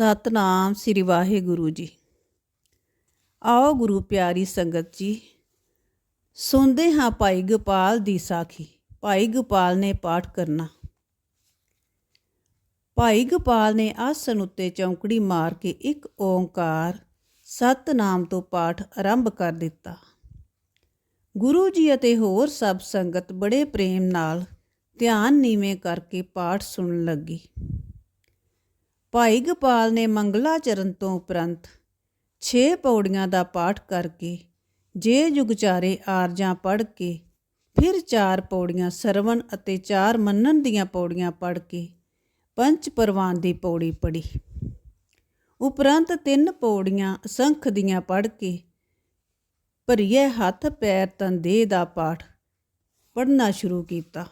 ਸਤਨਾਮ ਸ੍ਰੀ ਵਾਹਿਗੁਰੂ ਜੀ। ਆਓ ਗੁਰੂ ਪਿਆਰੀ ਸੰਗਤ ਜੀ, ਸੁਣਦੇ ਹਾਂ ਭਾਈ ਗੋਪਾਲ ਦੀ ਸਾਖੀ। ਭਾਈ ਗੋਪਾਲ ਨੇ ਪਾਠ ਕਰਨਾ। ਭਾਈ ਗੋਪਾਲ ਨੇ ਆਸਣ ਉੱਤੇ ਚੌਂਕੜੀ ਮਾਰ ਕੇ ਇੱਕ ਓੰਕਾਰ ਸਤਨਾਮ ਤੋਂ ਪਾਠ ਆਰੰਭ ਕਰ ਦਿੱਤਾ। ਗੁਰੂ ਜੀ ਅਤੇ ਹੋਰ ਸਭ ਸੰਗਤ ਬੜੇ ਪ੍ਰੇਮ ਨਾਲ ਧਿਆਨ ਨੀਵੇਂ ਕਰਕੇ ਪਾਠ ਸੁਣਨ ਲੱਗੀ। ਭਾਈ ਗੋਪਾਲ ਨੇ ਮੰਗਲਾਚਰਨ ਤੋਂ ਉਪਰੰਤ 6 ਪੌੜੀਆਂ ਦਾ ਪਾਠ ਕਰਕੇ ਜੇ ਜੁਗਚਾਰੇ ਆਰਜਾਂ ਪੜ੍ਹ ਕੇ, ਫਿਰ ਚਾਰ ਪੌੜੀਆਂ ਸਰਵਣ ਅਤੇ ਚਾਰ ਮੰਨਣ ਦੀਆਂ ਪੌੜੀਆਂ ਪੜ੍ਹ ਕੇ ਪੰਜ ਪਰਵਾਨ ਦੀ ਪੌੜੀ ਪੜੀ ਉਪਰੰਤ ਤਿੰਨ ਪੌੜੀਆਂ ਅਸੰਖ ਦੀਆਂ ਪੜ੍ਹ ਕੇ ਭਰੀਏ ਹੱਥ ਪੈਰ ਤਨ ਦੇਹ ਦਾ ਪਾਠ ਪੜ੍ਹਨਾ ਸ਼ੁਰੂ ਕੀਤਾ।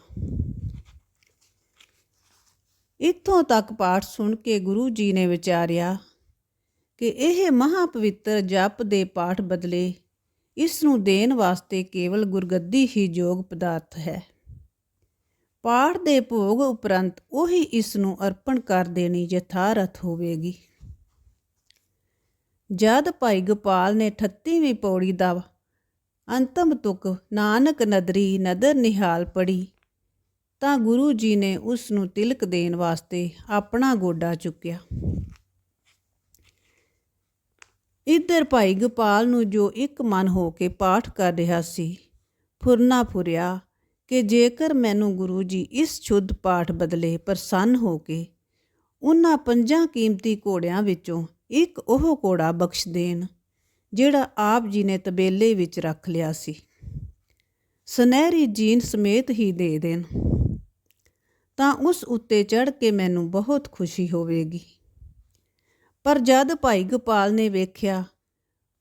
ਇੱਥੋਂ ਤੱਕ ਪਾਠ ਸੁਣ ਕੇ ਗੁਰੂ ਜੀ ਨੇ ਵਿਚਾਰਿਆ ਕਿ ਇਹ ਮਹਾਪਵਿੱਤਰ ਜਪ ਦੇ ਪਾਠ ਬਦਲੇ ਇਸ ਨੂੰ ਦੇਣ ਵਾਸਤੇ ਕੇਵਲ ਗੁਰਗੱਦੀ ਹੀ ਯੋਗ ਪਦਾਰਥ ਹੈ। ਪਾਠ ਦੇ ਭੋਗ ਉਪਰੰਤ ਉਹੀ ਇਸ ਨੂੰ ਅਰਪਣ ਕਰ ਦੇਣੀ ਯਥਾਰਥ ਹੋਵੇਗੀ। ਜਦ ਭਾਈ ਗੋਪਾਲ ਨੇ 38ਵੀਂ ਪੌੜੀ ਦਾ ਅੰਤਮ ਤੁਕ ਨਾਨਕ ਨਦਰੀ ਨਦਰ ਨਿਹਾਲ ਪੜੀ ਤਾਂ ਗੁਰੂ ਜੀ ਨੇ ਉਸ ਨੂੰ ਤਿਲਕ ਦੇਣ ਵਾਸਤੇ ਆਪਣਾ ਗੋਡਾ ਚੁੱਕਿਆ। ਇੱਧਰ ਭਾਈ ਗੋਪਾਲ ਨੂੰ ਜੋ ਇੱਕ ਮਨ ਹੋ ਕੇ ਪਾਠ ਕਰ ਰਿਹਾ ਸੀ, ਫੁਰਨਾ ਫੁਰਿਆ ਕਿ ਜੇਕਰ ਮੈਨੂੰ ਗੁਰੂ ਜੀ ਇਸ ਸ਼ੁੱਧ ਪਾਠ ਬਦਲੇ ਪ੍ਰਸੰਨ ਹੋ ਕੇ ਉਹਨਾਂ ਪੰਜਾਂ ਕੀਮਤੀ ਘੋੜਿਆਂ ਵਿੱਚੋਂ ਇੱਕ ਉਹ ਘੋੜਾ ਬਖਸ਼ ਦੇਣ, ਜਿਹੜਾ ਆਪ ਜੀ ਨੇ ਤਬੇਲੇ ਵਿੱਚ ਰੱਖ ਲਿਆ ਸੀ। ਸੁਨਹਿਰੀ ਜੀਨ ਸਮੇਤ ਹੀ ਦੇ ਦੇਣ। ਤਾਂ ਉਸ ਉੱਤੇ ਚੜ ਕੇ ਮੈਨੂੰ ਬਹੁਤ ਖੁਸ਼ੀ ਹੋਵੇਗੀ। ਪਰ ਜਦ ਭਾਈ ਗੋਪਾਲ ਨੇ ਵੇਖਿਆ,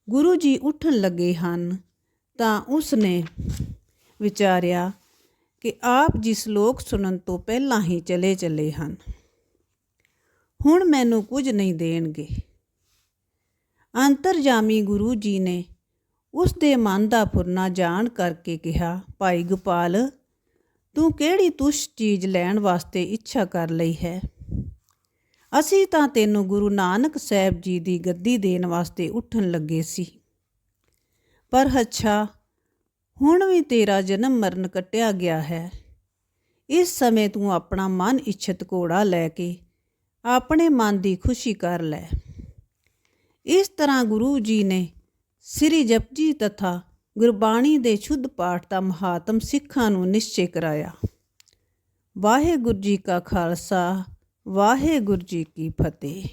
ਗੁਰੂ ਜੀ ਉੱਠਣ ਲੱਗੇ ਹਨ, ਤਾਂ ਉਸ ਨੇ ਵਿਚਾਰਿਆ ਕਿ ਆਪ ਜੀ ਸ਼ਲੋਕ ਸੁਣਨ ਤੋਂ ਪਹਿਲਾਂ ਹੀ ਚਲੇ ਚਲੇ ਹਨ, ਹੁਣ ਮੈਨੂੰ ਕੁਝ ਨਹੀਂ ਦੇਣਗੇ। ਅੰਤਰਜਾਮੀ ਗੁਰੂ ਜੀ ਨੇ ਉਸ ਦੇ ਮਨ ਦਾ ਫੁਰਨਾ ਜਾਣ ਕਰਕੇ ਕਿਹਾ, ਭਾਈ ਗੋਪਾਲ ਤੂੰ ਕਿਹੜੀ ਤੁਸ਼ ਚੀਜ਼ ਲੈਣ ਵਾਸਤੇ ਇੱਛਾ ਕਰ ਲਈ ਹੈ? ਅਸੀਂ ਤਾਂ ਤੈਨੂੰ ਗੁਰੂ ਨਾਨਕ ਸਾਹਿਬ ਜੀ ਦੀ ਗੱਦੀ ਦੇਣ ਵਾਸਤੇ ਉੱਠਣ ਲੱਗੇ ਸੀ। ਪਰ ਅੱਛਾ, ਹੁਣ ਵੀ ਤੇਰਾ ਜਨਮ ਮਰਨ ਕੱਟਿਆ ਗਿਆ ਹੈ। ਇਸ ਸਮੇਂ ਤੂੰ ਆਪਣਾ ਮਨ ਇੱਛਤ ਘੋੜਾ ਲੈ ਕੇ ਆਪਣੇ ਮਨ ਦੀ ਖੁਸ਼ੀ ਕਰ ਲੈ। ਇਸ ਤਰ੍ਹਾਂ ਗੁਰੂ ਜੀ ਨੇ ਸ੍ਰੀ ਜਪਜੀ ਤਥਾ ਗੁਰਬਾਣੀ ਦੇ ਸ਼ੁੱਧ ਪਾਠ ਦਾ ਮਹਾਤਮ ਸਿੱਖਾਂ ਨੂੰ ਨਿਸ਼ਚੈ ਕਰਾਇਆ। ਵਾਹਿਗੁਰੂ ਜੀ ਕਾ ਖਾਲਸਾ, ਵਾਹਿਗੁਰੂ ਜੀ ਕੀ ਫਤਿਹ।